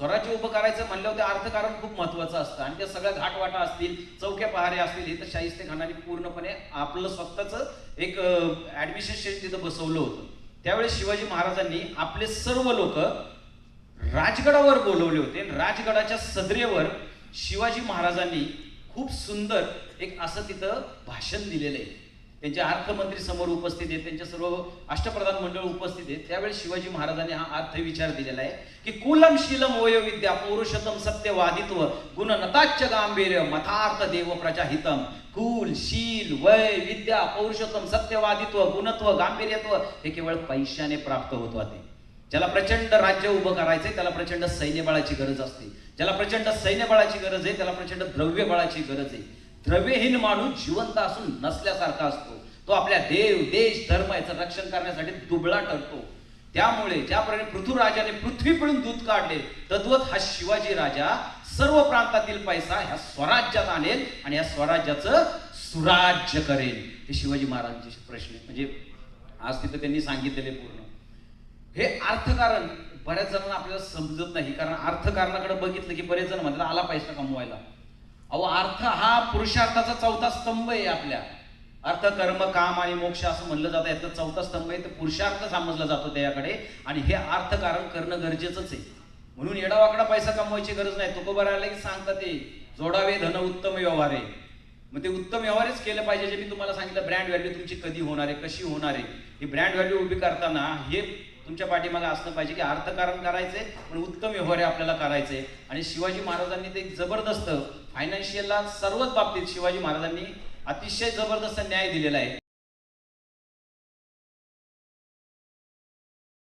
स्वराज्य उभं करायचं म्हणल्यावर ते अर्थकारण खूप महत्वाचं असतं. आणि त्या सगळ्या घाटवाटा असतील चौक्या पहारे असतील हे तर शाहिस्ते खानाने पूर्णपणे आपलं स्वतःच एक ऍडमिनिस्ट्रेशन तिथं बसवलं होतं. त्यावेळेस शिवाजी महाराजांनी आपले सर्व लोक राजगडावर बोलवले होते. आणि राजगडाच्या सदरेवर शिवाजी महाराजांनी खूप सुंदर एक असं तिथं भाषण दिलेलं आहे. त्यांचे अर्थमंत्री समोर उपस्थित आहेत त्यांचे सर्व अष्टप्रधान मंडळ उपस्थित आहेत. त्यावेळेस शिवाजी महाराजांनी हा अर्थ विचार दिलेला आहे की कुलम शीलम वयोविद्या पौरुषतम सत्यवादित्व गुणनताच्य गांभीर्य मथार्थ देव प्रजाहितम कुल शील वय विद्या पौरुषोत्तम सत्यवादित्व गुणत्व गांभीर्यत्व हे केवळ पैशाने प्राप्त होत होते. ज्याला प्रचंड राज्य उभं करायचंय त्याला प्रचंड सैन्यबळाची गरज असते. ज्याला प्रचंड सैन्यबळाची गरज आहे त्याला प्रचंड द्रव्यबळाची गरज आहे. द्रव्यहीन माणूस जिवंत असून नसल्यासारखा असतो. तो आपल्या देव देश धर्म याचं रक्षण करण्यासाठी दुबळा ठरतो. त्यामुळे ज्याप्रमाणे पृथ्वीराजाने पृथ्वी पिळून दूध काढले तद्वत हा शिवाजी राजा सर्व प्रांतातील पैसा ह्या स्वराज्यात आणेल आणि या स्वराज्याचं सुराज्य करेल. हे शिवाजी महाराजांचे प्रश्न आहे. म्हणजे आज तिथं त्यांनी सांगितलेले पूर्ण. हे अर्थकारण बऱ्याच जणांना आपल्याला समजत नाही कारण अर्थकारणाकडे बघितलं की बरेच जण म्हणतात आला पैसा कमवायला. अहो अर्थ हा पुरुषार्थाचा चौथा स्तंभ आहे आपल्या. अर्थ कर्म काम आणि मोक्ष असं म्हणलं जातं. यातलं चौथा स्तंभ आहे तर पुरुषार्थ समजला जातो त्याकडे. आणि हे अर्थकारण करणं गरजेचंच आहे. म्हणून येडावाकडा पैसा कमवायची गरज नाही. तुकोबर आला की सांगतात ते जोडावे धन उत्तम व्यवहार आहे. मग ते उत्तम व्यवहारच केलं पाहिजे जे मी तुम्हाला सांगितलं. ब्रँड व्हॅल्यू तुमची कधी होणार आहे कशी होणार आहे? ही ब्रँड व्हॅल्यू उभी करताना हे तुमच्या पाठीमागे असलं पाहिजे की अर्थकारण करायचंय पण उत्तम व्यवहार आपल्याला करायचंय. आणि शिवाजी महाराजांनी ते एक जबरदस्त फायनान्शियलला सर्वच बाबतीत शिवाजी महाराजांनी अतिशय जबरदस्त न्याय दिलेला आहे.